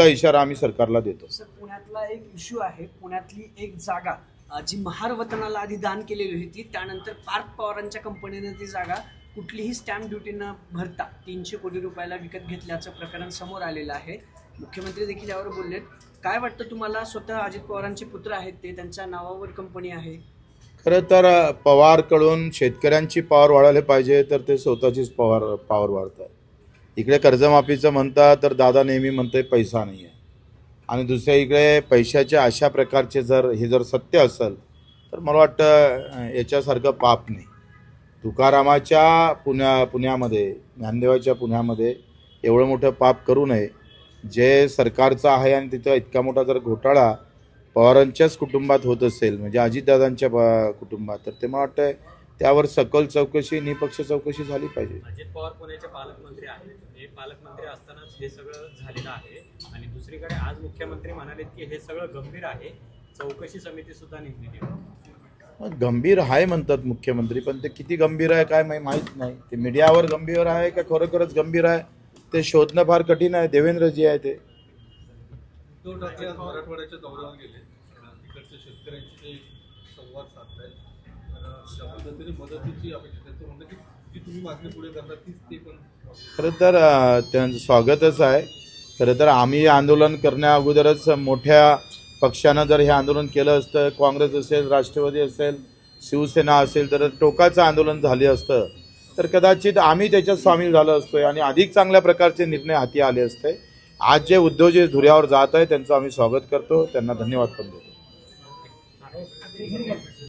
सुद्धा इशारा आम्ही सरकारला देतो. सर पुण्यातला एक इश्यू आहे. पुण्यातली एक जागा अ, जी महार वतनाला आधी दान केलेली होती त्यानंतर पार्थ पवारांच्या कंपनीने ती जागा कुठलीही स्टॅम्प ड्युटी न भरता तीनशे कोटी रुपयाला विकत घेतल्याचं प्रकरण समोर आलेलं आहे. मुख्यमंत्री देखील यावर बोललेत. काय वाटतं तुम्हाला? स्वतः अजित पवारांचे पुत्र आहेत ते त्यांच्या नावावर कंपनी आहे. खरं तर पवारकडून शेतकऱ्यांची पॉवर वाढायला पाहिजे तर ते स्वतःचीच पॉवर पॉवर वाढतात इकडे कर्जमाफीचं म्हणता तर दादा नेहमी म्हणते पैसा नाही आहे आणि दुसऱ्या इकडे पैशाच्या अशा प्रकारचे जर हे जर सत्य असेल तर मला वाटतं याच्यासारखं पाप नाही. तुकारामाच्या पुण्या पुण्यामध्ये ज्ञानदेवाच्या पुण्यामध्ये एवढं मोठं पाप करू नये. जे सरकारचं आहे आणि तिथं इतका मोठा जर घोटाळा पवारांच्याच कुटुंबात होत असेल म्हणजे अजितदादांच्या ब- कुटुंबात तर ते मला वाटतं त्यावर सकल चौकशी निपक्ष चौकशी झाली पाहिजे. अजित पवार पुण्याचे पालकमंत्री आहेत. हे पालकमंत्री असतानाच हे सगळं झालेलं आहे. आणि दुसरीकडे आज मुख्यमंत्री म्हणालेत की हे सगळं गंभीर आहे. चौकशी समिती सुद्धा नेमलेली आहे मग गंभीर आहे म्हणतात मुख्यमंत्री पण ते किती गंभीर आहे काय माही- माहीत नाही. ते मीडियावर गंभीर आहे का खरोखरच गंभीर आहे? ते शोधणं फार कठीण आहे. देवेंद्रजी आहे ते. मराठवाड्याच्या दौऱ्यावर गेले. तिकडच्या शेतकऱ्यांशी संवाद साधतायत. पद्धतीने मदतीची अपेक्षा त्यांचं म्हणणं की जी तुम्ही मागणी पुढे करता तीच ते पण खरं तर त्यांचं स्वागतच आहे. खरं तर आम्ही आंदोलन करण्या अगोदरच मोठ्या पक्षानं जर हे आंदोलन केलं असतं काँग्रेस असेल राष्ट्रवादी असेल शिवसेना असेल तर टोकाचं आंदोलन झाले असतं. तर कदाचित आम्ही त्याच्यात सामील झालो असतोय आणि अधिक चांगल्या प्रकारचे निर्णय हाती आले असते. आज जे उद्योजक धुऱ्यावर जात आहे त्यांचं आम्ही स्वागत करतो. त्यांना धन्यवाद पण देतो.